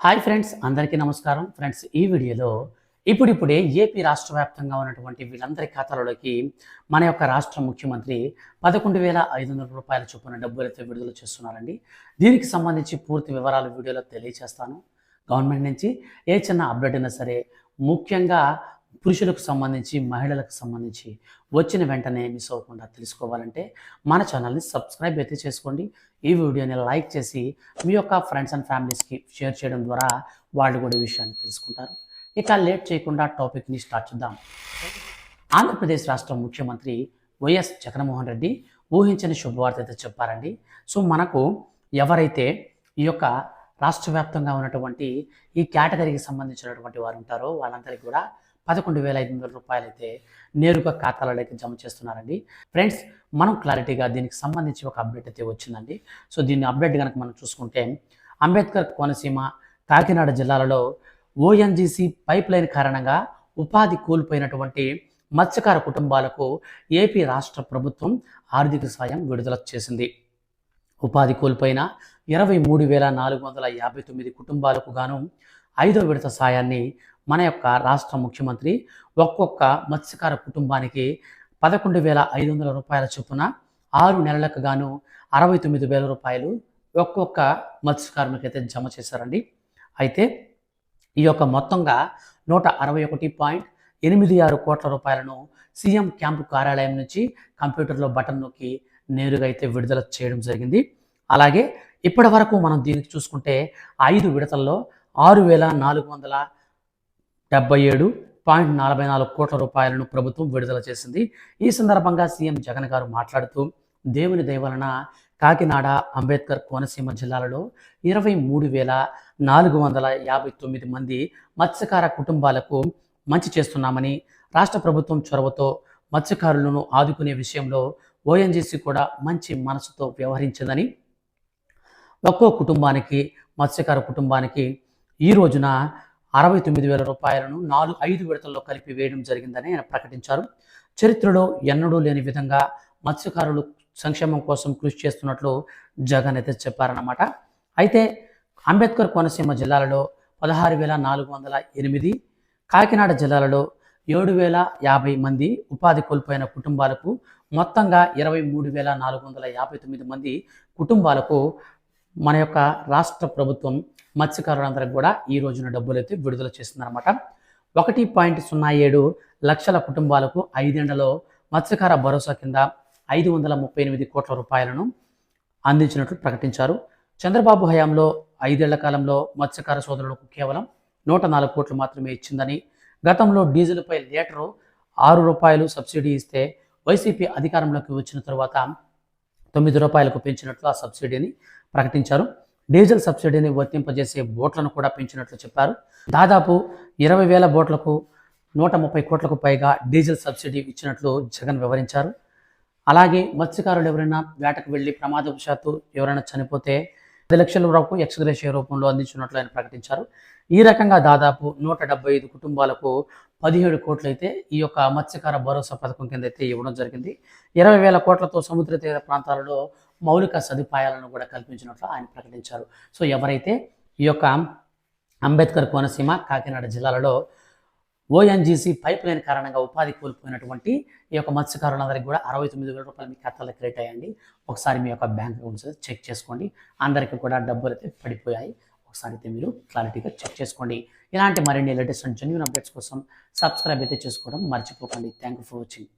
Hi friends అందరికీ నమస్కారం. Friends ఈ వీడియోలో ఇప్పుడిప్పుడే ఏపీ రాష్ట్ర వ్యాప్తంగా ఉన్నటువంటి వీళ్ళందరి ఖాతాలలోకి మన యొక్క రాష్ట్ర ముఖ్యమంత్రి పదకొండు వేల ఐదు వందల రూపాయల చొప్పున డబ్బులతో విడుదల చేస్తున్నారండి. దీనికి సంబంధించి పూర్తి వివరాలు వీడియోలో తెలియజేస్తాను గవర్నమెంట్ నుంచి ఏ చిన్న అప్డేట్ అయినా సరే ముఖ్యంగా పురుషులకు సంబంధించి మహిళలకు సంబంధించి వచ్చిన వెంటనే మిస్ అవ్వకుండా తెలుసుకోవాలంటే మన ఛానల్ని సబ్స్క్రైబ్ అయితే చేసుకోండి. ఈ వీడియోని లైక్ చేసి మీ యొక్క ఫ్రెండ్స్ అండ్ ఫ్యామిలీస్కి షేర్ చేయడం ద్వారా వాళ్ళు కూడా ఈ విషయాన్ని తెలుసుకుంటారు. ఇక లేట్ చేయకుండా టాపిక్ని స్టార్ట్ చేద్దాం. ఆంధ్రప్రదేశ్ రాష్ట్ర ముఖ్యమంత్రి వైఎస్ జగన్మోహన్ రెడ్డి ఊహించని శుభవార్త అయితే చెప్పారండి. సో మనకు ఎవరైతే ఈ యొక్క రాష్ట్ర వ్యాప్తంగా ఉన్నటువంటి ఈ కేటగిరీకి సంబంధించినటువంటి వారు ఉంటారో వాళ్ళందరికీ కూడా పదకొండు వేల ఐదు వందల రూపాయలు అయితే నేరుగా ఖాతాలలోకి జమ చేస్తున్నారండి. ఫ్రెండ్స్ మనం క్లారిటీగా దీనికి సంబంధించి ఒక అప్డేట్ అయితే వచ్చిందండి. సో దీన్ని అప్డేట్ కనుక మనం చూసుకుంటే అంబేద్కర్ కోనసీమ కాకినాడ జిల్లాలలో ఓఎన్జీసీ పైప్ లైన్ కారణంగా ఉపాధి కోల్పోయినటువంటి మత్స్యకార కుటుంబాలకు ఏపీ రాష్ట్ర ప్రభుత్వం ఆర్థిక సాయం విడుదల చేసింది. ఉపాధి కోల్పోయిన ఇరవై మూడు వేల నాలుగు వందల యాభై తొమ్మిది కుటుంబాలకు గాను ఐదో విడత సాయాన్ని మన యొక్క రాష్ట్ర ముఖ్యమంత్రి ఒక్కొక్క మత్స్యకార కుటుంబానికి పదకొండు వేల ఐదు వందల రూపాయల చొప్పున ఆరు నెలలకు గాను అరవై తొమ్మిది వేల రూపాయలు ఒక్కొక్క మత్స్యకారునికి అయితే జమ చేశారండి. అయితే ఈ యొక్క మొత్తంగా నూట అరవై ఒకటి పాయింట్ ఎనిమిది ఆరు కోట్ల రూపాయలను సీఎం క్యాంపు కార్యాలయం నుంచి కంప్యూటర్లో బటన్ నొక్కి నేరుగా అయితే విడుదల చేయడం జరిగింది. అలాగే ఇప్పటి వరకు మనం దీనికి చూసుకుంటే ఐదు విడతల్లో ఆరు వేల నాలుగు వందల డెబ్బై ఏడు పాయింట్ నలభై నాలుగు కోట్ల రూపాయలను ప్రభుత్వం విడుదల చేసింది. ఈ సందర్భంగా సీఎం జగన్ గారు మాట్లాడుతూ దేవుని దయవలన కాకినాడ అంబేద్కర్ కోనసీమ జిల్లాలలో ఇరవై మూడు వేల నాలుగు వందల యాభై తొమ్మిది మంది మత్స్యకార కుటుంబాలకు మంచి చేస్తున్నామని రాష్ట్ర ప్రభుత్వం చొరవతో మత్స్యకారులను ఆదుకునే విషయంలో ఓఎన్జీసీ కూడా మంచి మనసుతో వ్యవహరించిందని ఒక్కో కుటుంబానికి మత్స్యకార కుటుంబానికి ఈ రోజున అరవై తొమ్మిది వేల రూపాయలను నాలుగు ఐదు విడతల్లో కలిపి వేయడం జరిగిందని ఆయన ప్రకటించారు. చరిత్రలో ఎన్నడూ లేని విధంగా మత్స్యకారులు సంక్షేమం కోసం కృషి చేస్తున్నట్లు జగన్ అయితే చెప్పారన్నమాట. అయితే అంబేద్కర్ కోనసీమ జిల్లాలలో పదహారు వేల నాలుగు వందల ఎనిమిది కాకినాడ జిల్లాలలో ఏడు వేల యాభై మంది ఉపాధి కోల్పోయిన కుటుంబాలకు మొత్తంగా ఇరవై మూడు వేల నాలుగు వందల యాభై తొమ్మిది మంది కుటుంబాలకు మన యొక్క రాష్ట్ర ప్రభుత్వం మత్స్యకారులందరికి కూడా ఈ రోజున డబ్బులు అయితే విడుదల చేస్తుందన్నమాట ఒకటి పాయింట్ సున్నా ఏడు లక్షల కుటుంబాలకు ఐదేళ్ళలో మత్స్యకార భరోసా కింద ఐదు వందల ముప్పై ఎనిమిది కోట్ల రూపాయలను అందించినట్లు ప్రకటించారు. చంద్రబాబు హయాంలో ఐదేళ్ళ కాలంలో మత్స్యకార సోదరులకు కేవలం నూట నాలుగు కోట్లు మాత్రమే ఇచ్చిందని గతంలో డీజిల్పై లీటరు ఆరు రూపాయలు సబ్సిడీ ఇస్తే వైసీపీ అధికారంలోకి వచ్చిన తరువాత తొమ్మిది రూపాయలకు పెంచినట్లు ఆ సబ్సిడీని ప్రకటించారు. డీజిల్ సబ్సిడీని వర్తింపజేసే బోట్లను కూడా పెంచినట్లు చెప్పారు. దాదాపు ఇరవై వేల బోట్లకు నూట ముప్పై కోట్లకు పైగా డీజిల్ సబ్సిడీ ఇచ్చినట్లు జగన్ వివరించారు. అలాగే మత్స్యకారులు ఎవరైనా వేటకు వెళ్ళి ప్రమాదవశాత్తు ఎవరైనా చనిపోతే పది లక్షల వరకు ఎక్స్గ్రేషియా రూపంలో అందించినట్లు ఆయన ప్రకటించారు. ఈ రకంగా దాదాపు నూట ఐదు కుటుంబాలకు పదిహేడు కోట్లయితే ఈ యొక్క మత్స్యకార భరోసా పథకం కింద అయితే ఇవ్వడం జరిగింది. ఇరవై వేల కోట్లతో సముద్ర తీర ప్రాంతాలలో మౌలిక సదుపాయాలను కూడా కల్పించినట్లు ఆయన ప్రకటించారు. సో ఎవరైతే ఈ యొక్క అంబేద్కర్ కోనసీమ కాకినాడ జిల్లాలలో ఓఎన్జీసీ పైప్ లైన్ కారణంగా ఉపాధి కోల్పోయినటువంటి ఈ యొక్క మత్స్యకారులందరికీ కూడా అరవై తొమ్మిది వేల రూపాయలు మీ ఖాతాలో క్రెడిట్ అయ్యండి ఒకసారి మీ యొక్క బ్యాంక్ అకౌంట్స్ చెక్ చేసుకోండి. అందరికీ కూడా డబ్బులు అయితే పడిపోయాయి. ఒకసారి అయితే మీరు క్లారిటీగా చెక్ చేసుకోండి. ఇలాంటి మరిన్ని లేటెస్ట్ అండ్ జెన్యున్ అప్డేట్స్ కోసం సబ్స్క్రైబ్ అయితే చేసుకోవడం మర్చిపోకండి. Thank you for watching